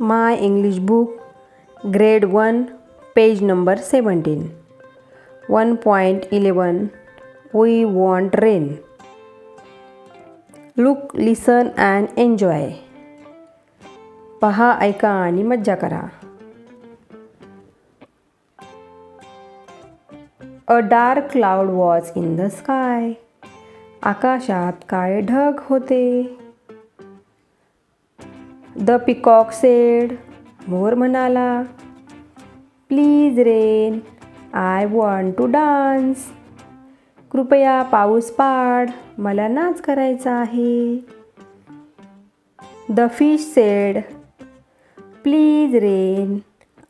My English book grade one page number seventeen. One point eleven we want rain. Look listen and enjoy. पहा ऐका आणि मज्जा करा. A dark cloud was in the sky. आकाशात काळे ढग होते. द पिकॉक सेड मोर म्हणाला please rain I want to dance. कृपया पाऊस पाड मला नाच करायचा आहे. The fish said please rain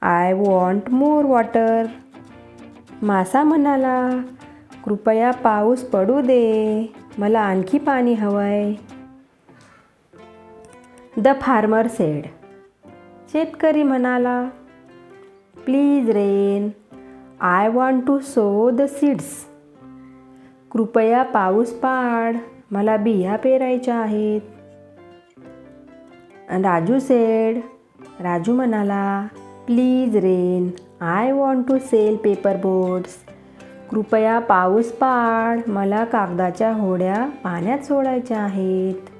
I want more water. मासा म्हणाला कृपया पाऊस पडू दे मला आणखी पाणी हवं आहे द फार्मर सेड. शेतकरी म्हणाला please rain I want to sow the seeds. कृपया पाऊस पाड मला बिया पेरायच्या आहेत. राजू सेड राजू म्हणाला please rain I want to sail paper boats कृपया पाऊस पाड मला कागदाच्या होड्या पाण्यात सोडायच्या आहेत.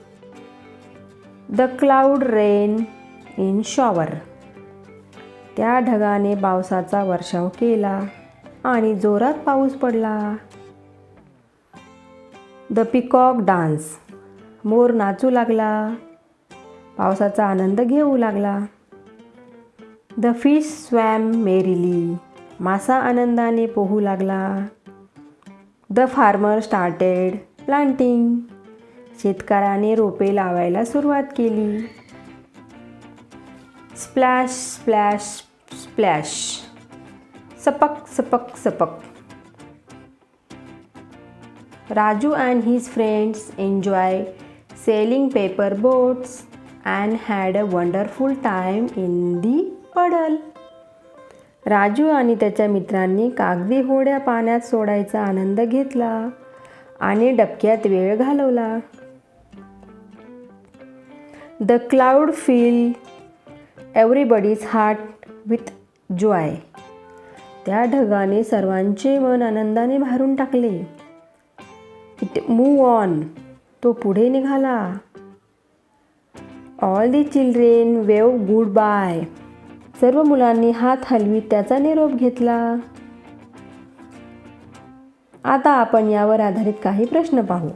The cloud rain in shower त्या ढगाने पावसाचा वर्षाव केला आणि जोरात पाऊस पडला. द पिकॉक डान्स मोर नाचू लागला. पावसाचा आनंद घेऊ लागला. द फिश स्वॅम मेरिली मासा आनंदाने पोहू लागला. द फार्मर स्टार्टेड प्लांटिंग शेतकऱ्याने रोपे लावायला सुरुवात केली. Splash splash splash. सपक सपक सपक. Raju and his friends enjoy sailing paper boats and had a wonderful time in the puddle Raju आणि त्याच्या मित्रांनी कागदी होड्या पाण्यात सोडायचा आनंद घेतला आणि डबक्यात वेळ घालवला. The cloud fill everybody's heart with joy त्या ढगाने सर्वांचे मन आनंदाने भरून टाकले. इट मूव ऑन तो पुढे निघाला. All the children wave goodbye सर्व मुलांनी हात हलवीत त्याचा निरोप घेतला. आता आपण यावर आधारित काही प्रश्न पाहू.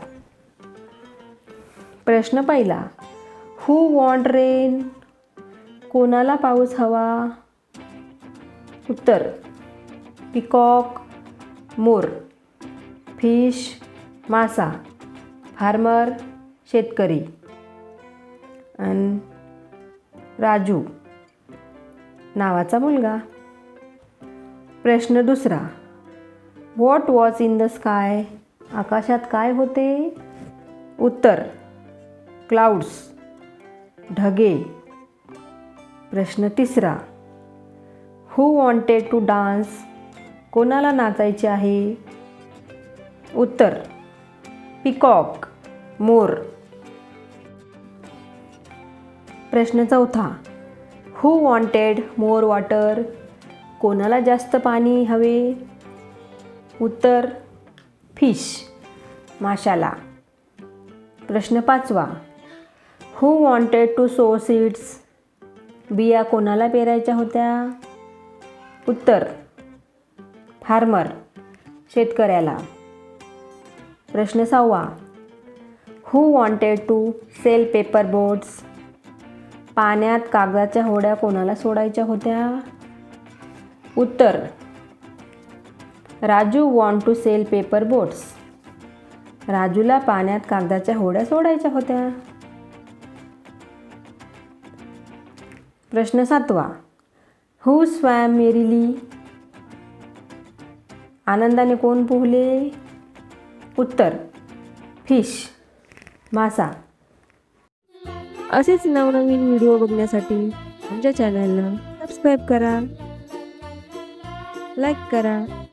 प्रश्न पहिला हू वॉन्ट रेन कोणाला पाऊस हवा? उत्तर पिकॉक मोर फिश मासा फार्मर शेतकरी. आणि राजू नावाचा मुलगा. प्रश्न दुसरा what was in the sky आकाशात काय होते? उत्तर क्लाउड्स ढगे. प्रश्न तिसरा. हू वॉन्टेड टू डान्स कोणाला नाचायचे आहे? उत्तर. पिकॉक मोर प्रश्न चौथा. हू वॉन्टेड मोर वॉटर कोणाला जास्त पाणी हवे? उत्तर. फिश माशाला. प्रश्न पाचवा. Who wanted to sow seeds बिया कोणाला पेरायच्या होत्या? उत्तर फार्मर शेतकऱ्याला. प्रश्न सहावा who wanted to sail paper boats पाण्यात कागदाच्या होड्या कोणाला सोडायच्या होत्या? उत्तर Raju want to sail paper boats राजूला पाण्यात कागदाच्या होड्या सोडायच्या होत्या. प्रश्न सातवा. Who swam merrily? आनंदाने कोण पोहले? उत्तर फिश मासा. असेच नवनवीन व्हिडिओ बघण्यासाठी आमच्या चॅनलला सबस्क्राईब करा. लाईक करा.